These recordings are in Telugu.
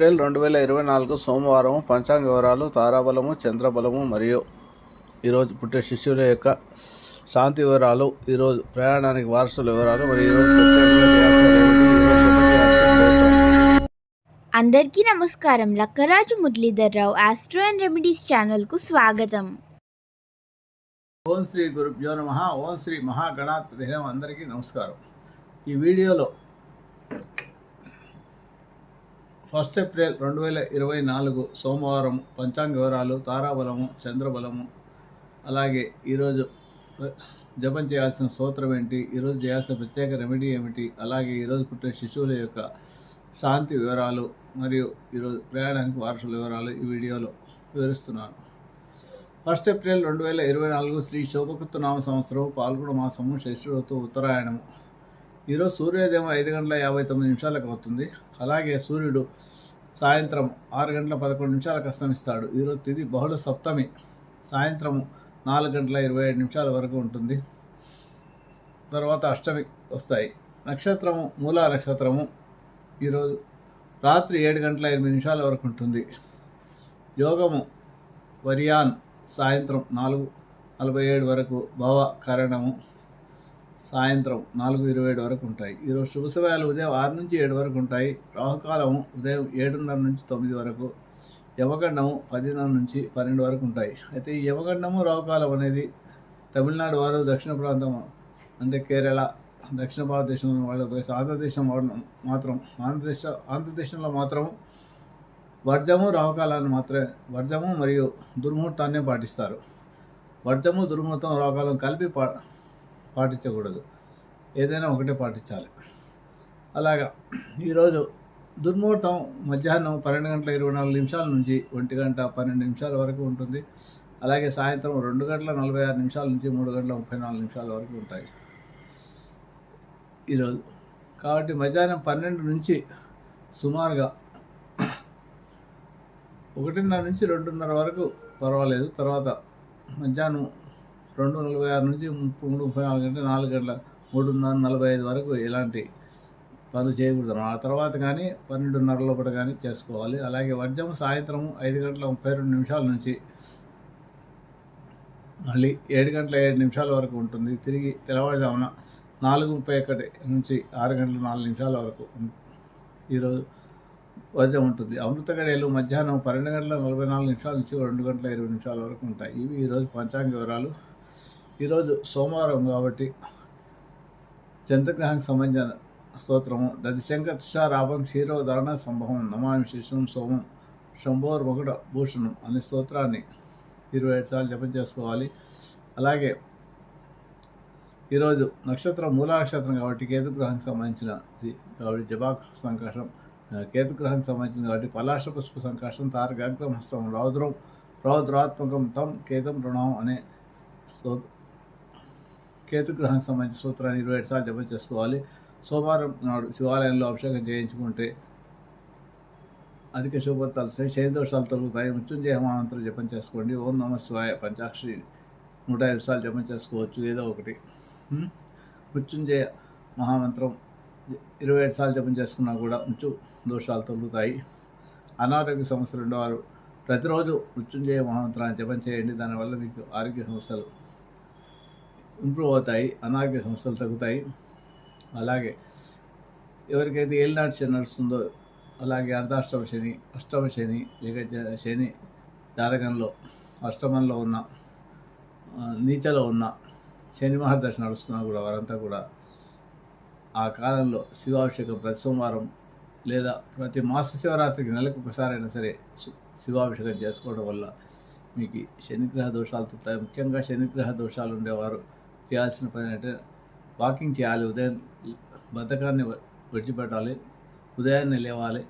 ఏప్రిల్ రెండు వేల ఇరవై నాలుగు సోమవారం పంచాంగ వివరాలు తారాబలము చంద్రబలము మరియు ఈరోజు పుట్టే శిష్యుల యొక్క శాంతి వివరాలు ఈరోజు ప్రయాణానికి వారసుల వివరాలు మరియు ఈరోజు. అందరికీ నమస్కారం Lakkaraju Muralidhar Rao astro and remedies ఛానల్కు స్వాగతం ఓం శ్రీ గురుభ్యో నమ ఓం శ్రీ మహాగణాధిపతి నమః. అందరికీ నమస్కారం ఈ వీడియోలో ఫస్ట్ ఏప్రిల్ రెండు వేల ఇరవై నాలుగు సోమవారం పంచాంగ వివరాలు తారాబలము చంద్రబలము అలాగే ఈరోజు జపం చేయాల్సిన స్తోత్రం ఏంటి ఈరోజు చేయాల్సిన ప్రత్యేక రెమెడీ ఏమిటి అలాగే ఈరోజు పుట్టిన శిశువుల యొక్క శాంతి వివరాలు మరియు ఈరోజు ప్రయాణానికి వారసుల వివరాలు ఈ వీడియోలో వివరిస్తున్నాను. ఫస్ట్ ఏప్రిల్ రెండు వేల ఇరవై నాలుగు శ్రీ శోభకృత నామ సంవత్సరం పాల్గొన మాసము శశి ఋతువు ఉత్తరాయణము. ఈరోజు సూర్యోదయం ఐదు గంటల యాభై తొమ్మిది నిమిషాలకు అవుతుంది. అలాగే సూర్యుడు సాయంత్రం ఆరు గంటల పదకొండు నిమిషాలకు అస్తమిస్తాడు. ఈరోజు తిది బహుళ సప్తమి. సాయంత్రం నాలుగు గంటల ఇరవై ఏడు నిమిషాల వరకు ఉంటుంది. తర్వాత అష్టమి వస్తాయి. నక్షత్రము మూలా నక్షత్రము ఈరోజు రాత్రి ఏడు గంటల ఎనిమిది నిమిషాల వరకు ఉంటుంది. యోగము వరియాన్ సాయంత్రం నాలుగు నలభై ఏడు వరకు భవ కరణము. సాయంత్రం నాలుగు ఇరవై ఏడు వరకు ఉంటాయి. ఈరోజు శుభ సమయాలు ఉదయం ఆరు నుంచి ఏడు వరకు ఉంటాయి. రాహుకాలం ఉదయం ఏడున్నర నుంచి తొమ్మిది వరకు యమగండము పదిన్నర నుంచి పన్నెండు వరకు ఉంటాయి. అయితే ఈ యమగండము రాహుకాలం అనేది తమిళనాడు వారు దక్షిణ ప్రాంతం అంటే కేరళ దక్షిణ భారతదేశంలో వాళ్ళు ప్లస్ ఆంధ్రదేశం వాడు మాత్రం ఆంధ్రదేశ ఆంధ్రదేశంలో మాత్రం వర్జము రాహుకాలాన్ని మాత్రమే వర్జము మరియు దుర్ముహూర్తాన్నే పాటిస్తారు. వర్జము దుర్ముహూర్తం రాహుకాలం కలిపి పా పాటించకూడదు. ఏదైనా ఒకటే పాటించాలి. అలాగా ఈరోజు దుర్ముహూర్తం మధ్యాహ్నం పన్నెండు గంటల ఇరవై నాలుగు నిమిషాల నుంచి ఒంటి గంట పన్నెండు నిమిషాల వరకు ఉంటుంది. అలాగే సాయంత్రం రెండు గంటల నలభై ఆరు నిమిషాల నుంచి మూడు గంటల ముప్పై నాలుగు నిమిషాల వరకు ఉంటాయి. ఈరోజు కాబట్టి మధ్యాహ్నం పన్నెండు నుంచి సుమారుగా ఒకటిన్నర నుంచి రెండున్నర వరకు పర్వాలేదు. తర్వాత మధ్యాహ్నం రెండు నలభై ఆరు నుంచి ముప్పై మూడు ముప్పై నాలుగు గంటల నాలుగు గంటల మూడున్నర నలభై ఐదు వరకు ఎలాంటి పనులు చేయకూడదు. ఆ తర్వాత కానీ పన్నెండున్నర లోపల కానీ చేసుకోవాలి. అలాగే వర్జం సాయంత్రం ఐదు గంటల ముప్పై రెండు నిమిషాల నుంచి మళ్ళీ ఏడు గంటల ఏడు నిమిషాల వరకు ఉంటుంది. తిరిగి తెల్లవారుజామున నాలుగు ముప్పై ఒకటి నుంచి ఆరు గంటల నాలుగు నిమిషాల వరకు ఈరోజు వర్జం ఉంటుంది. అమృత గడియలు మధ్యాహ్నం పన్నెండు గంటల నలభై నాలుగు నిమిషాల నుంచి రెండు గంటల ఇరవై నిమిషాల వరకు ఉంటాయి. ఇవి ఈరోజు పంచాంగ వివరాలు. ఈరోజు సోమవారం కాబట్టి చంద్రగ్రహానికి సంబంధించిన స్తోత్రము. దదిశంక తుషారాభం క్షీరోధారణ సంభవం నమామి శిశుం సోమం శంభోర్ మొగుడ భూషణం అనే స్తోత్రాన్ని ఇరవై ఏడు సార్లు జపం చేసుకోవాలి. అలాగే ఈరోజు నక్షత్రం మూల నక్షత్రం కాబట్టి కేతుగ్రహానికి సంబంధించినది కాబట్టి జబాక్ సంకాషం కేతుగ్రహానికి సంబంధించింది కాబట్టి పలాశ పుష్ప సంకాషం తారకాగ్రహస్తం రౌద్రం రౌద్రాత్మకం తం కేతం రుణం అనే sto కేతుగ్రహానికి సంబంధించిన సూత్రాన్ని ఇరవై ఏడు సార్లు జపం చేసుకోవాలి. సోమవారం నాడు శివాలయంలో అభిషేకం చేయించుకుంటే అధిక శుభతాలు శని దోషాలు తొలుగుతాయి. మృత్యుంజయ మహామంత్రం జపం చేసుకోండి. ఓం నమ శివాయ పంచాక్షరి నూట ఐదు సార్లు జపం చేసుకోవచ్చు. ఏదో ఒకటి. మృత్యుంజయ మహామంత్రం ఇరవై ఏడు సార్లు జపం చేసుకున్నా కూడా మృత్యు దోషాలు తొలుగుతాయి. అనారోగ్య సమస్యలు ఉండేవారు ప్రతిరోజు మృత్యుంజయ మహామంత్రాన్ని జపం చేయండి. దానివల్ల మీకు ఆరోగ్య సమస్యలు ఇంప్రూవ్ అవుతాయి అనారోగ్య సమస్యలు తగ్గుతాయి. అలాగే ఎవరికైతే ఏలినాటి శని నడుస్తుందో అలాగే అర్ధాష్టమ శని అష్టమ శని లేక జ- శని జాతకంలో అష్టమంలో ఉన్న నీచలో ఉన్న శని మహర్దశ నడుస్తున్నా కూడా వారంతా కూడా ఆ కాలంలో శివాభిషేకం ప్రతి సోమవారం లేదా ప్రతి మాస శివరాత్రికి నెలకు ఒకసారైనా సరే శివాభిషేకం చేసుకోవడం వల్ల మీకు శనిగ్రహ దోషాలు తగ్గుతాయి ముఖ్యంగా శనిగ్రహ దోషాలు ఉండేవారు చేయాల్సిన పని అంటే వాకింగ్ చేయాలి. ఉదయం బద్ధకాన్ని విడిచిపెట్టాలి. ఉదయాన్నే లేవాలి.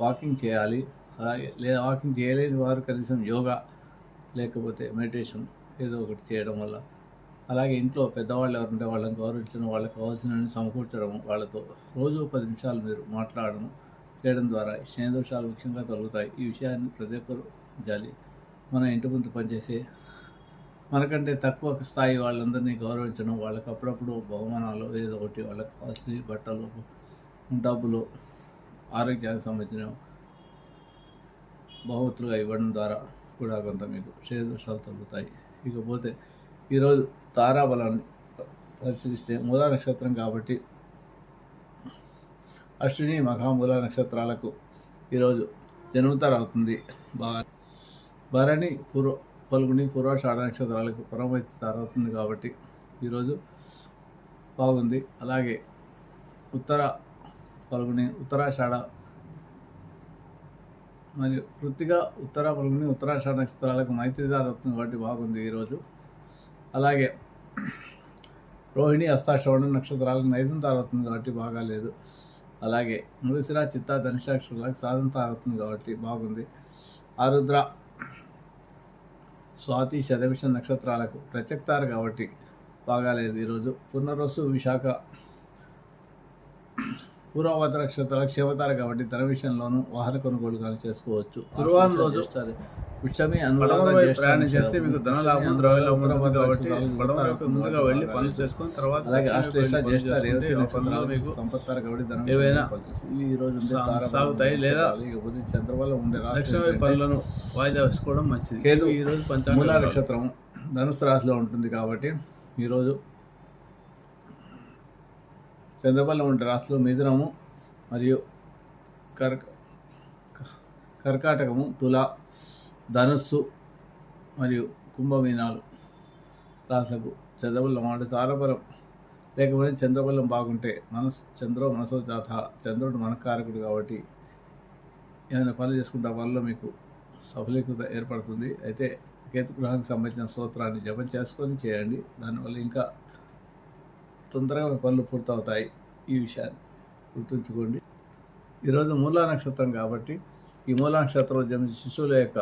వాకింగ్ చేయాలి. అలాగే లేదా వాకింగ్ చేయలేని వారు కనీసం యోగా లేకపోతే మెడిటేషన్ ఏదో ఒకటి చేయడం వల్ల. అలాగే ఇంట్లో పెద్దవాళ్ళు ఎవరుంటే వాళ్ళని గౌరవించడం వాళ్ళకి కావాల్సిన సమకూర్చడం వాళ్ళతో రోజు పది నిమిషాలు మీరు మాట్లాడడం చేయడం ద్వారా శని దోషాలు ముఖ్యంగా తొలగుతాయి. ఈ విషయాన్ని ప్రతి ఒక్కరు జాలి మన ఇంటి ముందు పనిచేసే మనకంటే తక్కువ స్థాయి వాళ్ళందరినీ గౌరవించడం వాళ్ళకి అప్పుడప్పుడు బహుమానాలు ఏదో ఒకటి వాళ్ళకి కాస్ట్లీ బట్టలు డబ్బులు ఆరోగ్యానికి సంబంధించిన బహుమతులుగా ఇవ్వడం ద్వారా కూడా కొంత మీకు క్షయ దోషాలు తగ్గుతాయి. ఇకపోతే ఈరోజు తారాబలాన్ని పరిశీలిస్తే మూలా నక్షత్రం కాబట్టి అశ్విని మఖామూల నక్షత్రాలకు ఈరోజు జన్మతార అవుతుంది బాగా భరణి పూర్వ పలుగుని పూర్వాషాఢ నక్షత్రాలకు పురమైతే తార కాబట్టి ఈరోజు బాగుంది. అలాగే ఉత్తర పలుగుని ఉత్తరాషాఢ మరియు వృత్తిగా ఉత్తర పలుగుని ఉత్తరాషాఢ నక్షత్రాలకు మైత్రి అవుతుంది కాబట్టి బాగుంది ఈరోజు. అలాగే రోహిణి అస్తాశ్రవణ నక్షత్రాలకు నైదం తారవుతుంది కాబట్టి బాగాలేదు అలాగే మృగశిర చిత్త ధనుషాక్షరాలకు సాధన తారవుతుంది కాబట్టి బాగుంది. ఆరుద్ర స్వాతి శతభిష నక్షత్రాలకు ప్రత్యక్తారు కాబట్టి బాగాలేదు ఈరోజు. పునర్వసు విశాఖ పూర్వవత నక్షత్రాలకు క్షేమతారు కాబట్టి ధన విషయంలోనూ వాహన కొనుగోలు కానీ చేసుకోవచ్చు గురువారం రోజు వైపు ప్రయాణం చేస్తే మీకు ధన లాభం ద్రవ్య లాభం ఉంటుంది కాబట్టి ముందుగా వెళ్ళి పనులు చేసుకొని తర్వాత అలాగే ఆశ్లేష జ్యేష్ఠ నక్షత్రాలు మీకు సంపత్తారు కాబట్టి ధనం ఏవైనా ఈ రోజు సాగుతాయి లేదా ఇకపోతే చంద్రబలం ఉండే ఏంటంటే పనులను వాయిదా వేసుకోవడం మంచిది. ఈ రోజు పంచాంగ నక్షత్రం ధనుసు రాశిలో ఉంటుంది కాబట్టి ఈరోజు చంద్రబలం వంటి రాశిలో మిథునము మరియు కర్క కర్కాటకము తుల ధనుస్సు మరియు కుంభమీనాలు రాశులకు చంద్రబలం అంటే తారబలం లేకపోతే చంద్రబలం బాగుంటే మనసు చంద్రో మనసో జాత చంద్రుడు మనకారకుడు కాబట్టి ఏమైనా పనులు చేసుకుంటే ఆ పనిలో మీకు సఫలీకృత ఏర్పడుతుంది. అయితే కేతు గ్రహానికి సంబంధించిన స్తోత్రాన్ని జపం చేసుకొని చేయండి. దానివల్ల ఇంకా తొందరగా పనులు పూర్తవుతాయి ఈ విషయాన్ని గుర్తుంచుకోండి. ఈరోజు మూలా నక్షత్రం కాబట్టి ఈ మూలా నక్షత్రంలో జన్మించిన శిశువుల యొక్క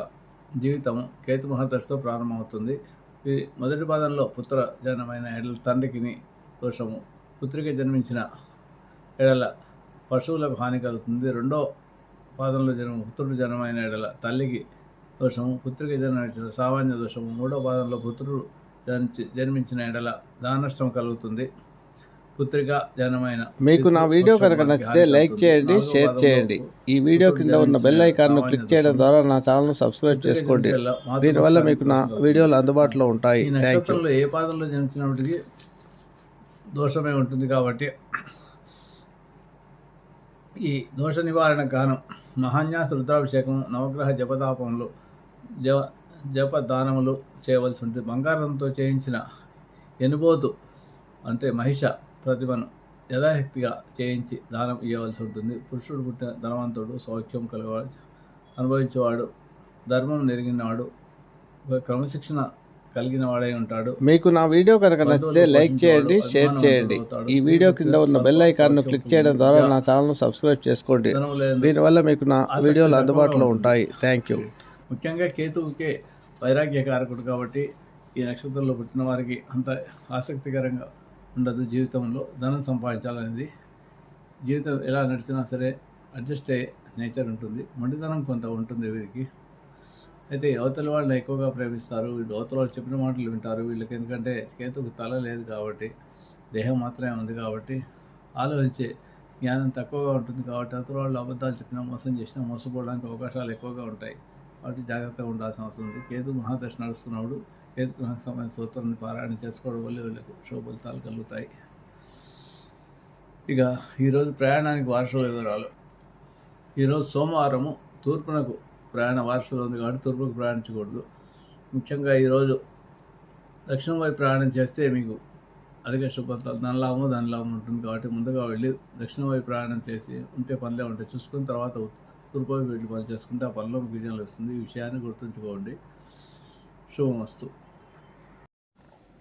జీవితం కేతు మహాదశతో ప్రారంభమవుతుంది. ఈ మొదటి పాదంలో పుత్ర జనమైన ఎడల తండ్రికిని దోషము. పుత్రిక జన్మించిన ఎడల పశువులకు హాని కలుగుతుంది. రెండో పాదంలో జన్మ పుత్రుడు జన్మైన ఎడల తల్లికి దోషము. పుత్రిక జన్మించిన సామాన్య దోషము. మూడో పాదంలో పుత్రుడు జన్మించిన ఎడల దానష్టం కలుగుతుంది. పుత్రిక జనమైన మీకు నా వీడియో కనుక నచ్చితే లైక్ చేయండి షేర్ చేయండి. ఈ వీడియో కింద ఉన్న బెల్ ఐకాన్ను క్లిక్ చేయడం ద్వారా నా ఛానల్ను సబ్స్క్రైబ్ చేసుకోండి. దీనివల్ల మీకు నా వీడియోలు అందుబాటులో ఉంటాయి. నక్షత్రంలో ఏ పాదంలో జన్మించినప్పటికీ దోషమే ఉంటుంది కాబట్టి ఈ దోష నివారణ గానం మహాన్యాస రుద్రాభిషేకం నవగ్రహ జపతాపములు జప జప దానములు చేయవలసి ఉంటుంది. బంగారంతో చేయించిన ఎనుబోతు అంటే మహిష ప్రతిభను యథాశక్తిగా చేయించి దానం ఇవ్వవలసి ఉంటుంది. పురుషుడు పుట్టిన ధనవంతుడు సౌఖ్యం కలగవాడు అనుభవించేవాడు ధర్మం నెరిగినవాడు ఒక క్రమశిక్షణ కలిగిన వాడై ఉంటాడు. మీకు నా వీడియో కనుక నచ్చితే లైక్ చేయండి షేర్ చేయండి. ఈ వీడియో కింద ఉన్న బెల్ ఐకాన్ను క్లిక్ చేయడం ద్వారా నా ఛానల్ను సబ్స్క్రైబ్ చేసుకోండి. దీనివల్ల మీకు నా వీడియోలు అందుబాటులో ఉంటాయి. థ్యాంక్ యూ ముఖ్యంగా కేతువుకే వైరాగ్యకారకుడు కాబట్టి ఈ నక్షత్రంలో పుట్టిన వారికి అంత ఆసక్తికరంగా ఉండదు జీవితంలో ధనం సంపాదించాలనేది. జీవితం ఎలా నడిచినా సరే అడ్జస్ట్ అయ్యే నేచర్ ఉంటుంది. మొండితనం కొంత ఉంటుంది వీరికి. అయితే అవతల వాళ్ళని ఎక్కువగా ప్రేమిస్తారు. వీళ్ళు అవతల వాళ్ళు చెప్పిన మాటలు వింటారు. వీళ్ళకి ఎందుకంటే కేతుకు తల లేదు కాబట్టి దేహం మాత్రమే ఉంది కాబట్టి ఆలోచించే జ్ఞానం తక్కువగా ఉంటుంది కాబట్టి అవతల వాళ్ళు అబద్ధాలు చెప్పినా మోసం చేసినా మోసపోవడానికి అవకాశాలు ఎక్కువగా ఉంటాయి. కాబట్టి జాగ్రత్తగా ఉండాల్సిన అవసరం ఉంది. కేతు మహాదశ నడుస్తున్నప్పుడు కేతు సంబంధించిన సూత్రాన్ని పారాయణ చేసుకోవడం వల్ల వీళ్ళకు శుభఫలితాలు కలుగుతాయి. ఇక ఈరోజు ప్రయాణానికి వార్షల వివరాలు. ఈరోజు సోమవారము తూర్పునకు ప్రయాణ వారసులు ఉంది కాబట్టి తూర్పుకు ప్రయాణించకూడదు. ముఖ్యంగా ఈరోజు దక్షిణం వైపు ప్రయాణం చేస్తే మీకు అధిక శుభఫలితాలు దాని లాభము దాని లాభం ఉంటుంది కాబట్టి ముందుగా వెళ్ళి దక్షిణం వైపు ప్రయాణం చేసి ఉంటే పనులే ఉంటాయి. చూసుకున్న తర్వాత తూర్పు వైపు వెళ్ళి పని చేసుకుంటే ఆ పనిలో విజయం లభిస్తుంది. ఈ విషయాన్ని గుర్తుంచుకోండి. శుభమస్తు.